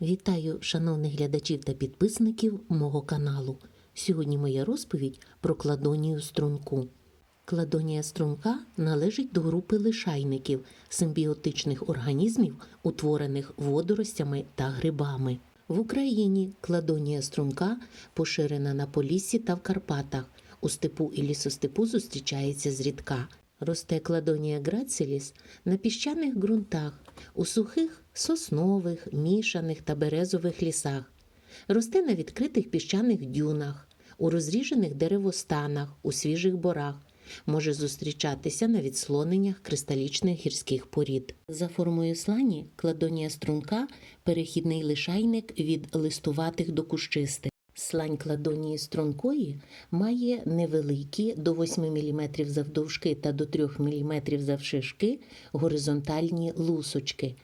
Вітаю шановних глядачів та підписників мого каналу. Сьогодні моя розповідь про кладонію струнку. Кладонія струнка належить до групи лишайників симбіотичних організмів, утворених водоростями та грибами. В Україні кладонія струнка поширена на Поліссі та в Карпатах. У степу і лісостепу зустрічається зрідка. Росте кладонія грациліс на піщаних ґрунтах, у сухих соснових, мішаних та березових лісах. Росте на відкритих піщаних дюнах, у розріжених деревостанах, у свіжих борах. Може зустрічатися на відслоненнях кристалічних гірських порід. За формою слані кладонія струнка перехідний лишайник від листуватих до кущистих. Слань кладонії стрункої має невеликі до 8 мм завдовжки та до 3 мм завшишки горизонтальні лусочки.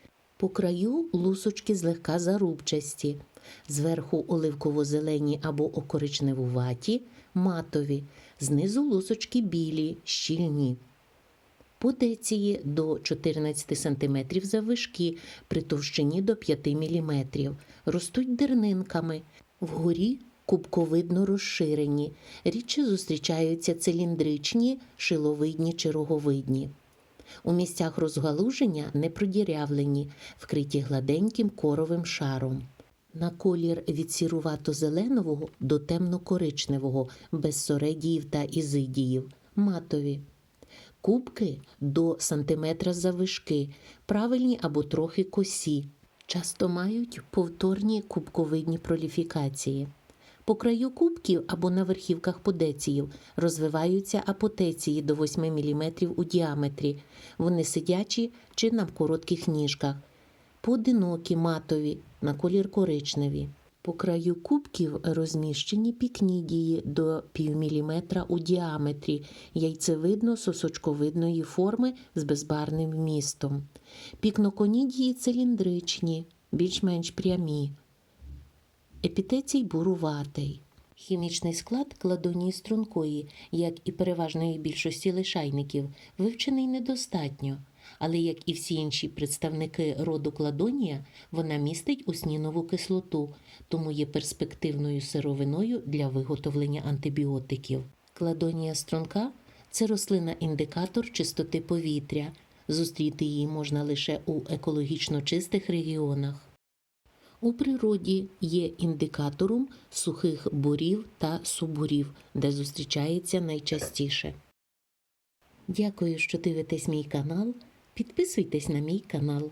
По краю лусочки злегка зарубчасті, зверху оливково-зелені або окоричневуваті, матові, знизу лусочки білі, щільні. По деції до 14 см заввишки, при товщині до 5 мм. Ростуть дернинками. Вгорі кубковидно розширені. Рідше зустрічаються циліндричні, шиловидні чи роговидні. У місцях розгалуження непродірявлені, вкриті гладеньким коровим шаром. На колір від сірувато-зеленого до темно-коричневого, без соредіїв та ізидіїв, матові. Кубки до сантиметра завишки, правильні або трохи косі. Часто мають повторні кубковидні проліфікації. По краю кубків або на верхівках подеціїв розвиваються апотеції до 8 мм у діаметрі. Вони сидячі чи на коротких ніжках. Поодинокі матові на колір коричневі. По краю кубків розміщені пікнідії до півміліметра у діаметрі, яйцевидно-сосочковидної форми з безбарним вмістом. Пікноконідії циліндричні, більш-менш прямі. Епітецій буруватий. Хімічний склад кладонії стрункої, як і переважної більшості лишайників, вивчений недостатньо, але як і всі інші представники роду кладонія, вона містить уснінову кислоту, тому є перспективною сировиною для виготовлення антибіотиків. Кладонія струнка це рослина-індикатор чистоти повітря. Зустріти її можна лише у екологічно чистих регіонах. У природі є індикатором сухих бурів та субурів, де зустрічається найчастіше. Дякую, що дивитесь мій канал. Підписуйтесь на мій канал.